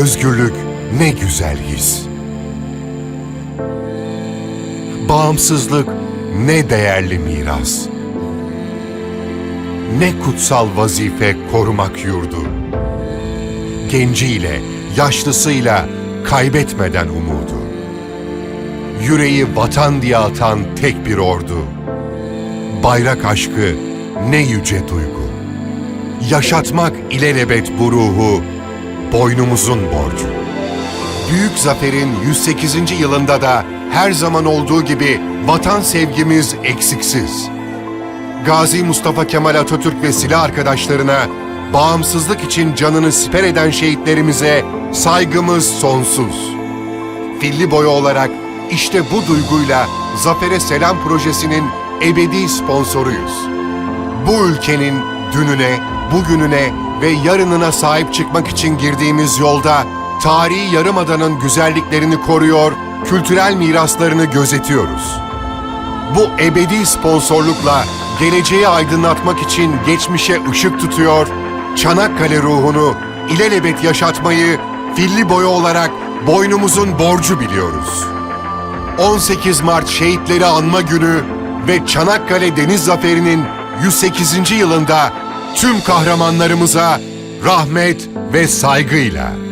Özgürlük ne güzel his. Bağımsızlık ne değerli miras. Ne kutsal vazife korumak yurdu. Genciyle, yaşlısıyla kaybetmeden umudu. Yüreği vatan diye atan tek bir ordu. Bayrak aşkı ne yüce duygu. Yaşatmak ilelebet bu ruhu, boynumuzun borcu. Büyük zaferin 108. yılında da her zaman olduğu gibi vatan sevgimiz eksiksiz. Gazi Mustafa Kemal Atatürk ve silah arkadaşlarına, bağımsızlık için canını siper eden şehitlerimize saygımız sonsuz. Filli boyu olarak işte bu duyguyla Zafer'e Selam projesinin ebedi sponsoruyuz. Bu ülkenin dününe, bugününe ve yarınına sahip çıkmak için girdiğimiz yolda tarihi yarımadanın güzelliklerini koruyor, kültürel miraslarını gözetiyoruz. Bu ebedi sponsorlukla geleceği aydınlatmak için geçmişe ışık tutuyor, Çanakkale ruhunu ilelebet yaşatmayı filli boyu olarak boynumuzun borcu biliyoruz. 18 Mart Şehitleri Anma Günü ve Çanakkale Deniz Zaferi'nin 108. yılında tüm kahramanlarımıza rahmet ve saygıyla.